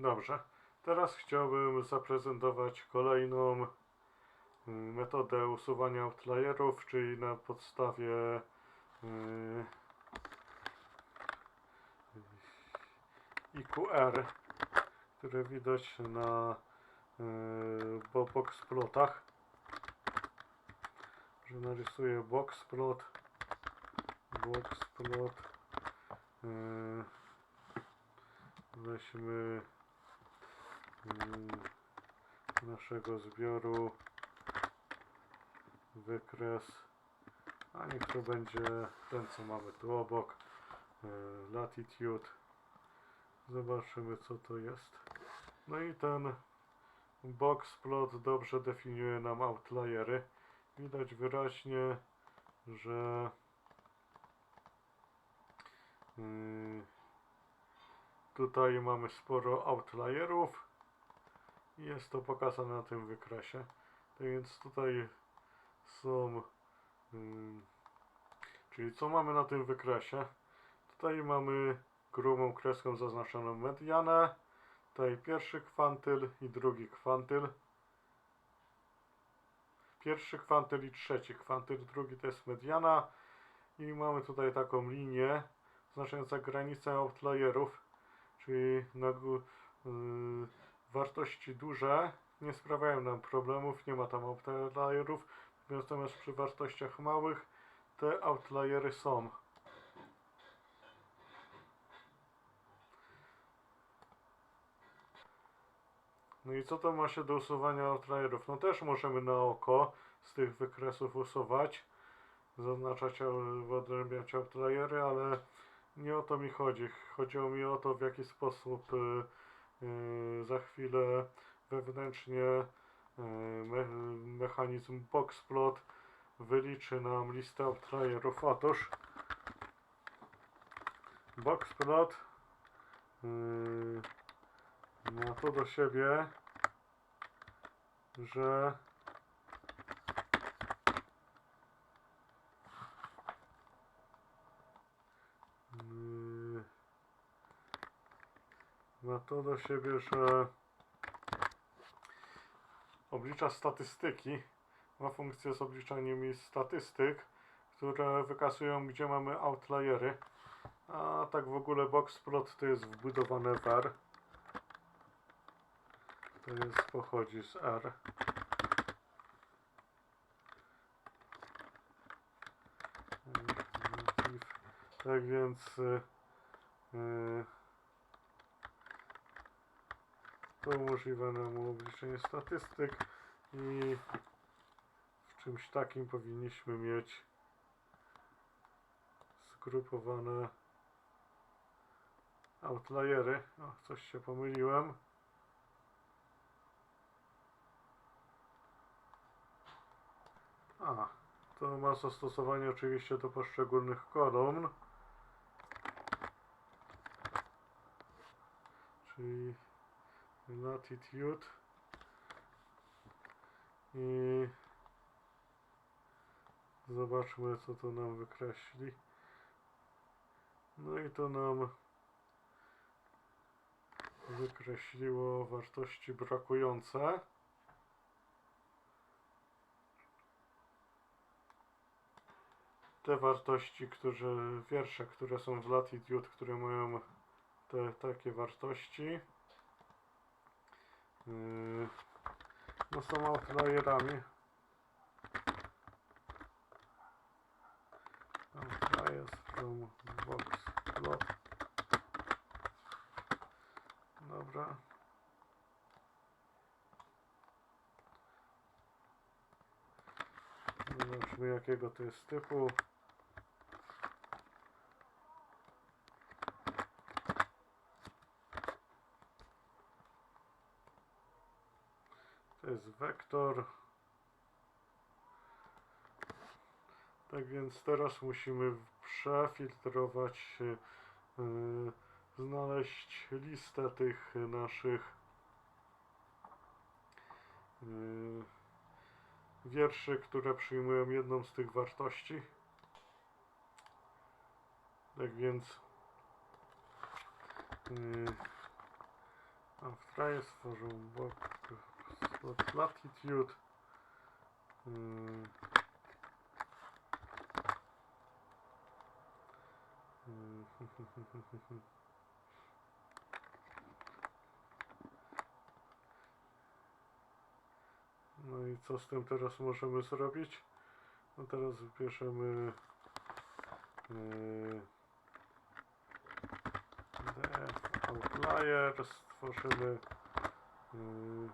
Dobrze. Teraz chciałbym zaprezentować kolejną y, metodę usuwania outlierów, czyli na podstawie y, IQR, które widać na y, bo- boxplotach. Że narysuję boxplot, boxplot. y, Weźmy mm, naszego zbioru. Wykres. A niech to będzie ten co mamy tu obok. E, latitude. Zobaczymy co to jest. No i ten box plot dobrze definiuje nam outliery widać wyraźnie że yy, Tutaj mamy sporo outlierów jest to pokazane na tym wykresie. Tak więc tutaj są, ym, czyli co mamy na tym wykresie? Tutaj mamy grubą kreską zaznaczoną medianę, tutaj pierwszy kwantyl i drugi kwantyl. Pierwszy kwantyl i trzeci kwantyl, drugi to jest mediana i mamy tutaj taką linię oznaczającą granicę outlierów czyli na gó- y, wartości duże nie sprawiają nam problemów, nie ma tam outlierów, natomiast przy wartościach małych te outliery są. No i co to ma się do usuwania outlierów? No też możemy na oko z tych wykresów usuwać, zaznaczać, wyodrębniać outliery, ale nie o to mi chodzi. Chodziło mi o to, w jaki sposób y, y, za chwilę wewnętrznie y, me, mechanizm boxplot wyliczy nam listę outlierów. Otóż boxplot y, ma to do siebie, że ma to do siebie, że oblicza statystyki. Ma funkcję z obliczaniem statystyk, które wykazują, gdzie mamy outliery. A tak w ogóle boxplot to jest wbudowane w R. To jest, pochodzi z R. Tak więc y, to umożliwia nam obliczenie statystyk i w czymś takim powinniśmy mieć zgrupowane outliery. O, coś się pomyliłem. A, to ma zastosowanie oczywiście do poszczególnych kolumn. Czyli latitude i zobaczmy co to nam wykreśli. No i to nam wykreśliło wartości brakujące. te wartości, które, wiersze, które są w Latitude, które mają te takie wartości, no są outlierami. Outliers from box plot. Dobra. Zobaczmy jakiego to jest typu. To jest wektor. Tak więc teraz musimy przefiltrować, yy, znaleźć listę tych naszych yy, wierszy, które przyjmują jedną z tych wartości. Tak więc yy, Australia stworzył box slot latitude. Mm. Mm. No i co z tym teraz możemy zrobić? No teraz bierzemy yy, outlier, stworzymy yy,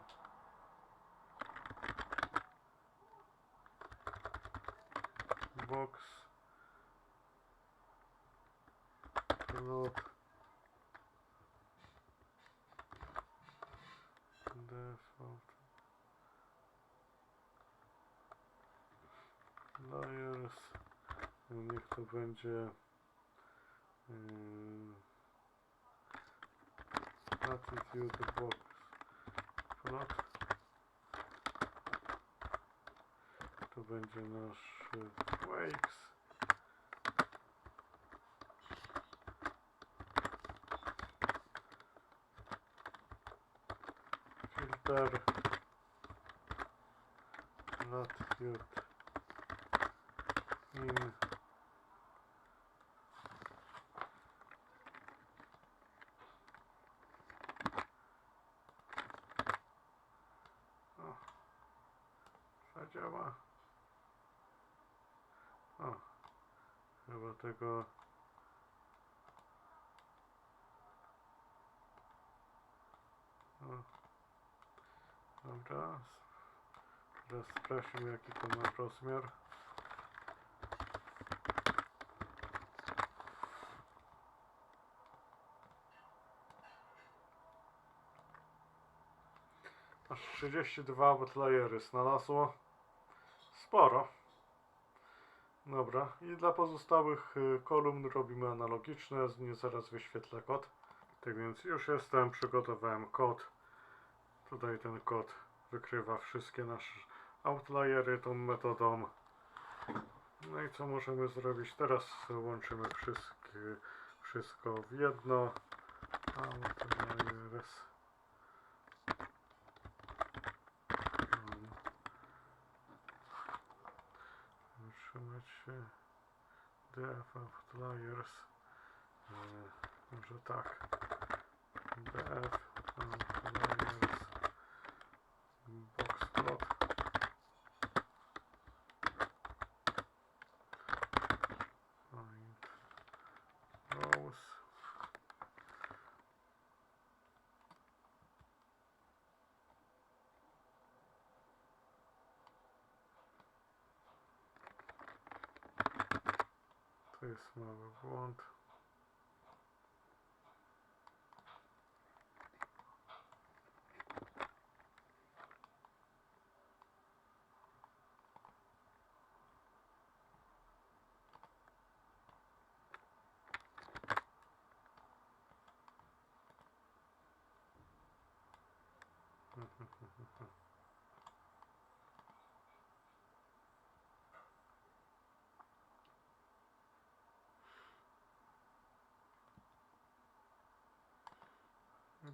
box. Plot default. Layers. Niech to będzie yy, attitude box. Plot to będzie nasz y, wakes filter latitude in. O, o chyba tego o dobra teraz sprawdźmy jaki to ma rozmiar Aż 32 outlayery znalazło. Sporo. Dobra, i dla pozostałych y, kolumn robimy analogiczne, nie zaraz wyświetlę kod. Tak więc już jestem, przygotowałem kod. Tutaj ten kod wykrywa wszystkie nasze outliery tą metodą. No i co możemy zrobić? Teraz łączymy wszystkie, wszystko w jedno. Outliers. Um, Się df outliers może tak. Df outliers box plot find rows To jest mały błąd.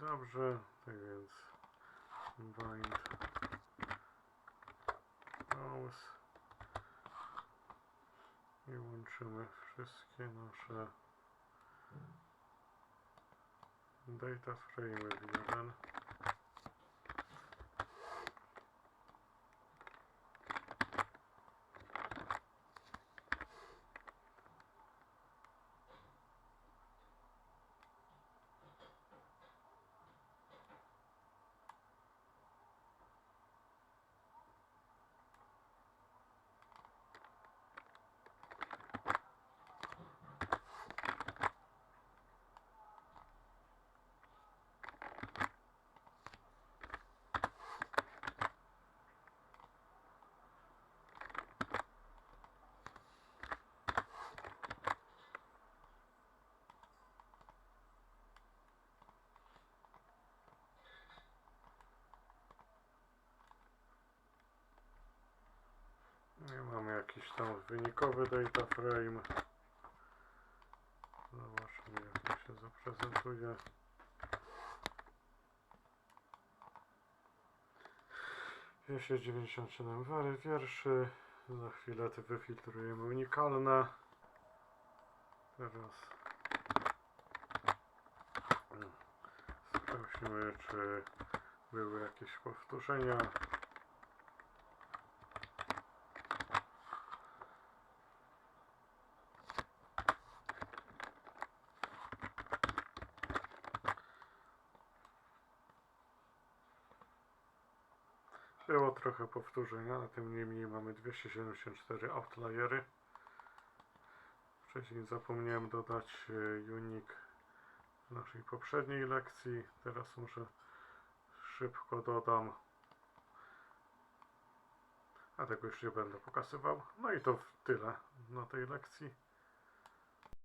Dobrze, tak więc bind rows i łączymy wszystkie nasze data frame w jeden. Mamy jakiś tam wynikowy data frame. Zobaczmy jak to się zaprezentuje. Jeszcze 97 wary wierszy. Za chwilę te wyfiltrujemy unikalne. Teraz sprawdźmy, czy były jakieś powtórzenia. Trochę powtórzenia, ale tym niemniej mamy 274 outliery. Wcześniej zapomniałem dodać e, unik w naszej poprzedniej lekcji. Teraz może szybko dodam. A tego już nie będę pokazywał. No i to tyle na tej lekcji.